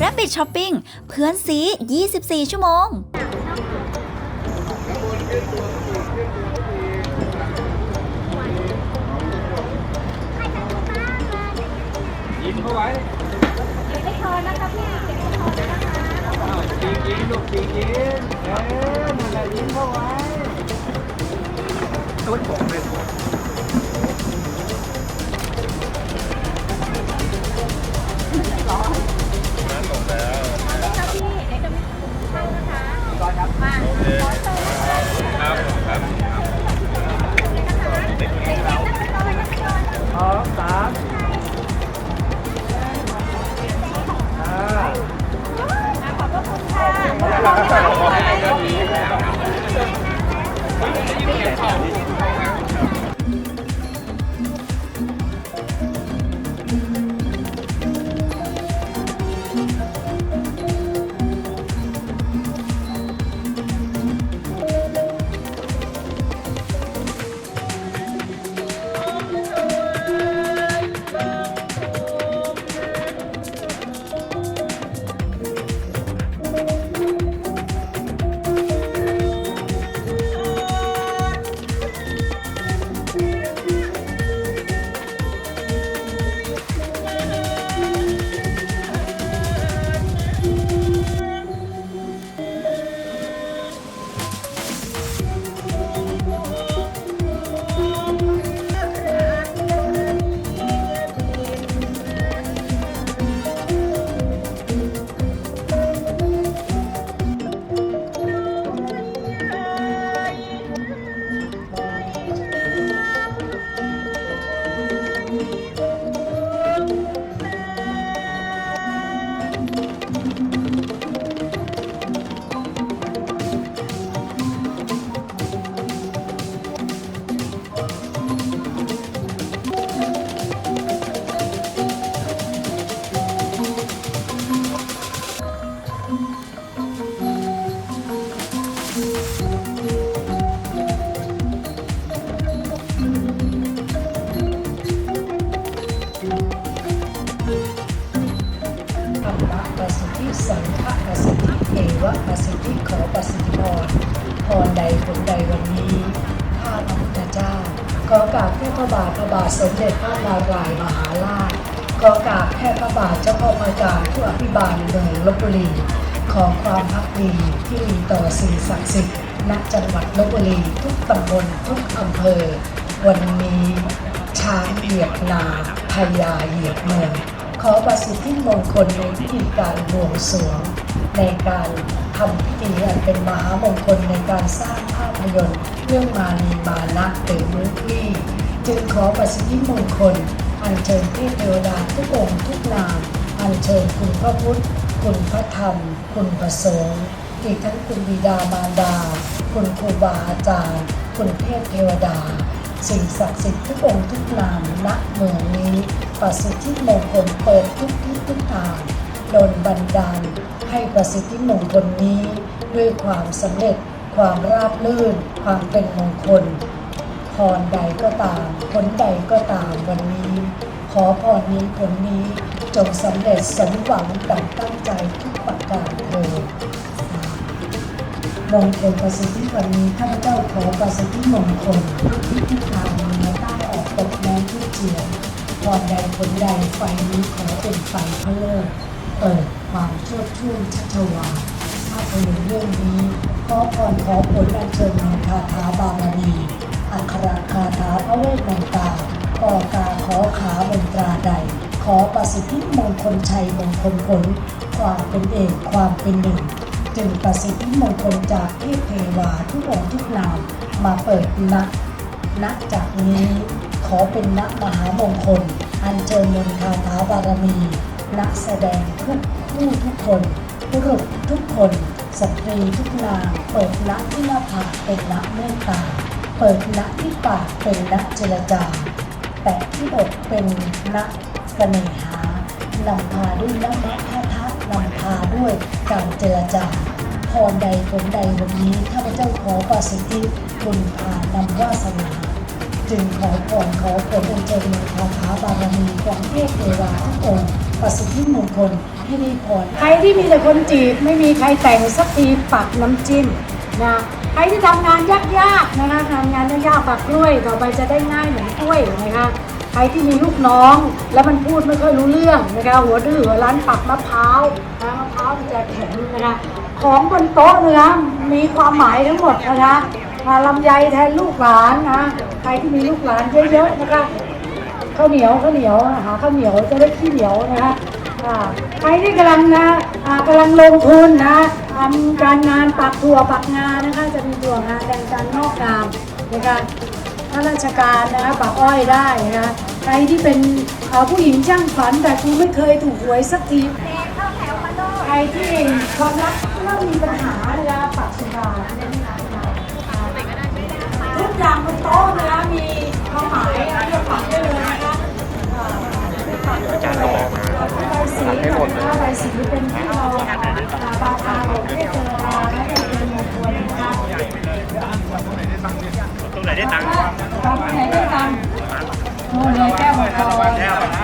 Rabbit Shopping เพื่อนซี 24 ชั่วโมง ยิ้มเข้าไว้ไม่พอนะคะพี่จริงจริง ลูกจริงจริงเอ๊ะนั่นแหละยิ้มเข้าไว้ต้นผมเลย ธร ใดผลใดวันนี้ข้าพระพุทธเจ้า ขอกราบแค่พระบาทพระบาทสมเด็จพระนารายมหาราชขอกราบแค่พระบาทเจ้าพ่อพระการผู้อภิบาลเมืองลบบุรี ขอความพักดีที่มีต่อสิ่งศักดิ์สิทธิ์ณจังหวัดลบบุรีทุกตำบลทุกอำเภอ วันนี้ช้างเหยียบนาพญาเหยียบเมืองขอประสิทธิมงคลในพิธีการบวงสรวงในการ ทำพิธีอันเป็นมหามงคลในการสร้างภาพยนตร์เรื่องมานีมานะหรือมูฟี่จึงขอประสิทธิมงคล อัญเชิญเทพเทวดาทุกองค์ทุกนาม อัญเชิญคุณพระพุทธ คุณพระธรรม คุณพระสงฆ์อีกทั้งคุณบิดามารดา คุณครูบาอาจารย์ คุณเทพเทวดา สิ่งศักดิ์สิทธิ์ทุกองค์ทุกนามณเมืองนี้ประสิทธิมงคลเปิดทุกที่ทุกทางโดนบันดาลให้ประสิทธิ มงคลนี้ด้วยความสำเร็จ ความราบรื่น ความเป็นมงคล พรใดก็ตามผลใดก็ตามวันนี้ ขอพรนี้ผลนี้จงสำเร็จสมหวังดังตั้งใจทุกประการเถิดมงคลประสิทธิวันนี้ข้าพเจ้าขอประสิทธิมงคลทุกทิศทุกทางเหนือใต้ออกตกแม้ทุกเฉียงพรใดผลใดไฟนี้ขอเป็นไฟพระเลิศ เปิดความโชดช่วงชัชวาภาพยนตร์เรื่องนี้ขอพรขอผลอัญเชิญมนคาถาบารมีอักขระคาถาพระเวทมนตราก่อกาขอขามนตราใด ขอประสิทธิมงคลชัยมงคลผล ความเป็นเอกความเป็นหนึ่ง จึงประสิทธิมงคลจากเทพเทวาทุกองทุกนามมาเปิดนักนักจากนี้ขอเป็นนักมหามงคล อัญเชิญมนต์คาถาบารมี นักแสดงทุกผู้ทุกคนผู้รุษทุกคนสตรีทุกนางเปิดนักที่หน้าผากเป็นนักเมตตา เปิดนักที่ปากเป็นนักเจรจา แตะที่อกเป็นนักเสน่หานำพาด้วยนักแมะท่าทะนำพาด้วยการเจรจาพพรใดผลใดวันนี้ข้าพเจ้าขอประสิทธิบุญพานำวาสนา จึงขอพรขอผลเป็นเจริญคาถาบารมีของเทพเทวาทุกองค์ประสิทธิมงคลให้ได้พรใครที่มีแต่คนจีบไม่มีใครแต่งสักทีปักน้ำจิ้มนะใครที่ทำงานยากๆนะคะทำงานยากๆปักกล้วยต่อไปจะได้ง่ายเหมือนกล้วยนะคะใครที่มีลูกน้องแล้วมันพูดไม่ค่อยรู้เรื่องนะคะหัวดื้อหัวร้านปักมะพร้าวนะมะพร้าวมันจะแข็งนะคะของบนโต๊ะเนื้อมีความหมายทั้งหมดนะคะ มาลำไยแทนลูกหลานนะใครที่มีลูกหลานเยอะๆนะคะข้าวเหนียวข้าวเหนียวหาข้าวเหนียวจะได้ขี้เหนียวนะคะใครที่กำลังนะอ่ากำลังลงทุนนะทำการงานปักถั่วปักงานนะคะจะมีถั่วงานแดงการนอกงามนะคะข้าราชการนะคะปักอ้อยได้นะคะใครที่เป็นผู้หญิงช่างฝันแต่กูไม่เคยถูกหวยสักทีใครที่ความรักเริ่มมีปัญหานะคะปักสุดา อย่างบนโต๊ะนะมีความหมายนะเลือกฝักได้เลยนะคะอาจารย์ก็บอกมาใบสีกับใบสีเป็นที่เราบาทาของเทพเทวดาและเป็นมงคลนะคะตรงไหนได้ตังค์ตรงไหนได้ตังค์โอ้เลยแก้วมังกร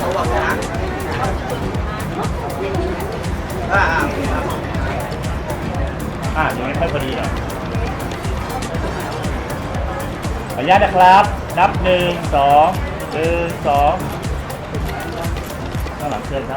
อ่าอย่างนี้ค่อยพอดีหน่อยขออนุญาตนะครับ นับหนึ่งสองหนึ่งสองข้างหลังเชิญครับ